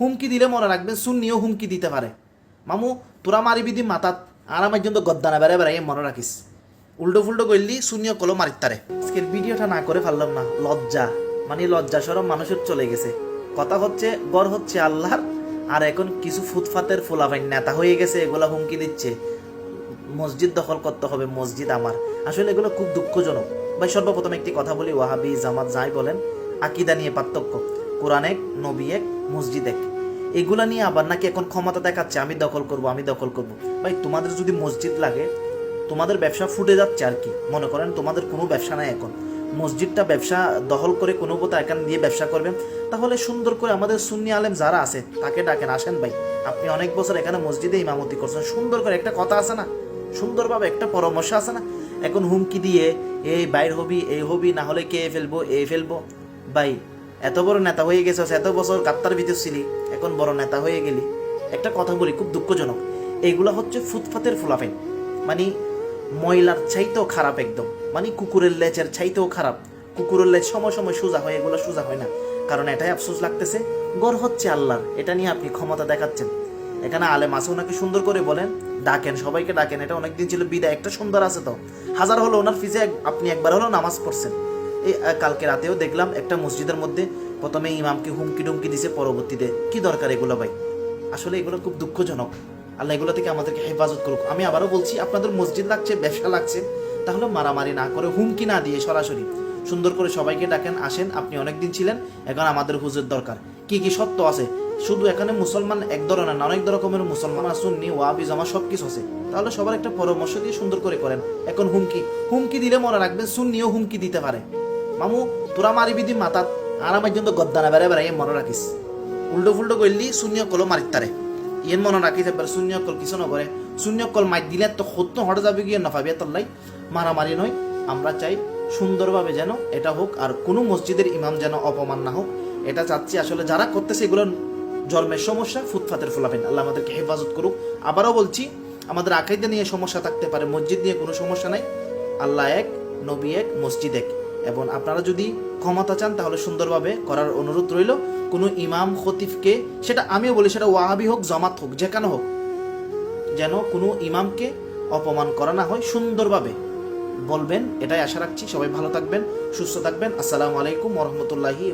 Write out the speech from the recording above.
হুমকি দিলে মনে রাখবেন সুন্নিও হুমকি দিতে পারে। মামু, তোরা মারিবি দি মাতাত আর আমার জন্য গদ্দানা, বেড়ে বেড়াই মনে রাখিস। উল্টো ফুল্টো করলি সুন্নিও কলো মারিতারে আজকের ভিডিওটা না করে পারলাম না, লজ্জা। মানে লজ্জা সরম মানুষের চলে গেছে। কথা হচ্ছে গড় হচ্ছে আল্লাহর, আর এখন কিছু ফুটফাতের ফোলাফাইন নেতা হয়ে গেছে, এগুলা হুমকি দিচ্ছে। মসজিদ দখল করতে হবে, মসজিদ আমার। আসলে এগুলো খুব দুঃখজনক। ভাই, সর্বপ্রথম একটি কথা বলি, ওয়াহাবি জামাত যাই বলেন, আকিদা নিয়ে পার্থক্য। কোরআন এক, নবী এক, মসজিদ এক। এগুলা নিয়ে আবার নাকি এখন ক্ষমতা দেখাচ্ছে, আমি দখল করব, আমি দখল করব। ভাই, তোমাদের যদি মসজিদ লাগে, তোমাদের ব্যবসা ফুটে যাচ্ছে আর কি। মনে করেন তোমাদের কোনো ব্যবসা নাই এখন। মসজিদটা ব্যবসা দখল করে কোনো কোথা এখান দিয়ে ব্যবসা করবেন। তাহলে সুন্দর করে আমাদের সুন্নি আলেম যারা আছে, তাকে ডাকেন। আসেন ভাই, আপনি অনেক বছর এখানে মসজিদে ইমামতি করছেন। সুন্দর করে একটা কথা আছে না? সুন্দরভাবে একটা পরামর্শ আছে না? এখন হুমকি দিয়ে, এই বাইর হবি, এই হবি, না হলে কে ফেলব, এ ফেলব? ভাই এত বড় নেতা হয়ে গেছিস এত বছর কাত্তার ভিতর ছিলি, এখন বড় নেতা হয়ে গেলি। একটা কথা বলি, খুব দুঃখজনক। এইগুলা হচ্ছে ফুটফাতের ফুলাফেন। মানে ময়লার চাইতেও খারাপ একদম। মানে কুকুরের লেজের চাইতেও খারাপ। কুকুরের লেজ সময় সময় সোজা হয়, এগুলো সোজা হয় না। কারণ এটাই আফসোস লাগতেছে। গড় হচ্ছে আল্লাহর। এটা নিয়ে আপনি ক্ষমতা দেখাচ্ছেন। এখানে আলেম আছে ওনাকে সুন্দর করে বলেন। ডাকেন, সবাইকে ডাকেন। এটা অনেকদিন ছিল বিদায়। একটা সুন্দর আছে তো। হাজার হলো ওনার ফিজে, আপনি একবার হলো নামাজ পড়ছেন। এই কালকে রাতেও দেখলাম একটা মসজিদের মধ্যে প্রথমে ইমামকে হুমকি টুমকি দিছে, পরবর্তীতে কি দরকার এগুলো ভাই? আসলে এগুলো খুব দুঃখজনক। আল্লাহ এগুলো থেকে আমাদেরকে হেফাজত করুক। আমি আবারও বলছি, আপনাদের মসজিদ লাগছে, ব্যবসা লাগছে, তাহলে মারামারি না করে হুমকি না দিয়ে সরাসরি সুন্দর করে সবাইকে ডাকেন, আসেন, আপনি অনেকদিন ছিলেন, এখন আমাদের হুজুর দরকার। কি কি সত্য আছে? শুধু এখানে মুসলমান এক ধরনের না, অনেক রকমের মুসলমান সুন্নি ওয়াবি জামা সব কিছু আছে। তাহলে সবার একটা পরামর্শ দিয়ে সুন্দর করে করেন। এখন হুমকি হুমকি দিলে মনে রাখবেন সুন্নিও হুমকি দিতে পারে। মামু, তোরা মারিবি দি মাতাত জন্য গদ্দানা বেড়ে বেড়াই মনে রাখিস উল্টো ফুল্টো করলি শূন্য কলো মারিতারে ইয়েন মনে রাখিস এবার শূন্য কল কিছু নকরে শূন্য কল মাই দিলে তো সত্য হটে যাবে গিয়ে নফাবি তল্লাই মারামারি নয় আমরা চাই সুন্দরভাবে যেন এটা হোক আর কোনো মসজিদের ইমাম যেন অপমান না হোক এটা চাচ্ছি আসলে যারা করতেছে এগুলো জন্মের সমস্যা ফুটফাতের ফোলাবেন আল্লাহ আমাদেরকে হেফাজত করুক। আবারও বলছি, আমাদের আকাইদা নিয়ে সমস্যা থাকতে পারে, মসজিদ নিয়ে কোনো সমস্যা নাই। আল্লাহ এক, নবী এক, মসজিদ এক। এবং আপনারা যদি ক্ষমতা চান, তাহলে সুন্দরভাবে করার অনুরোধ রইল। কোনো ইমাম খতিফকে সেটা আমিও বলি, সেটা ওয়াহাবি হোক, জমাত হোক, যে কেন হোক, যেন কোনো ইমামকে অপমান করা না হয়, সুন্দরভাবে বলবেন। এটাই আশা রাখছি। সবাই ভালো থাকবেন, সুস্থ থাকবেন। আসসালামু আলাইকুম ওরহমতুল্লাহি